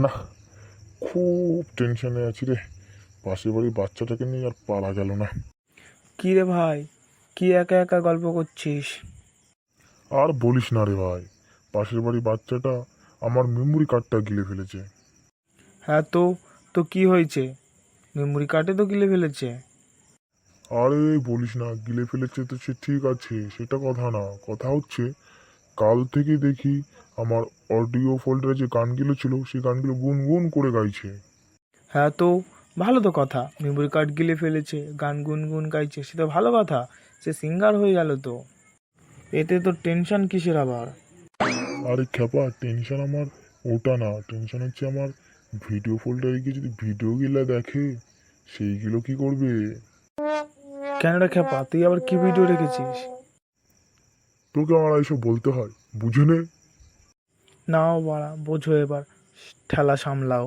না খুব টেনশনে আছি রে। পাশের বাড়ির বাচ্চাটাকে নিয়ে আর পারা গেল না। কি রে ভাই? কি একা একা গল্প করছিস? আর বলিস না রে ভাই পাশের বাড়ির বাচ্চাটা আমার মেমোরি কার্ডটা গিলে ফেলেছে। হ্যাঁ তো তো কি হয়েছে? মেমোরি কার্ডে তো গিলে ফেলেছে। আরে বলিস না গিলে ফেলেছে তো সে ঠিক আছে সেটা কথা না কথা হচ্ছে কাল থেকে দেখি আমার অডিও ফোল্ডারে যে গানগুলো ছিল সেই গানগুলো গুনগুন করে গাইছে। হ্যাঁ তো ভালো তো কথা। মেমোরি কার্ড গিলে ফেলেছে গান গুনগুন গাইছে সেটা ভালো কথা। সে সিঙ্গার হয়ে গেল তো। এতে তো টেনশন কিসের আবার? আরে খেপা টেনশন আমার ওটা না। টেনশন হচ্ছে আমার ভিডিও ফোল্ডারে গিয়ে যদি ভিডিওগুলো দেখে সেইগুলো কি করবে? কেন রে খেপা তুই আবার কি ভিডিও রেখেছিস? তোকে আমার এইসব বলতে হয় বুঝে নে। নাও বাড়া বোঝো এবার ঠেলা সামলাও।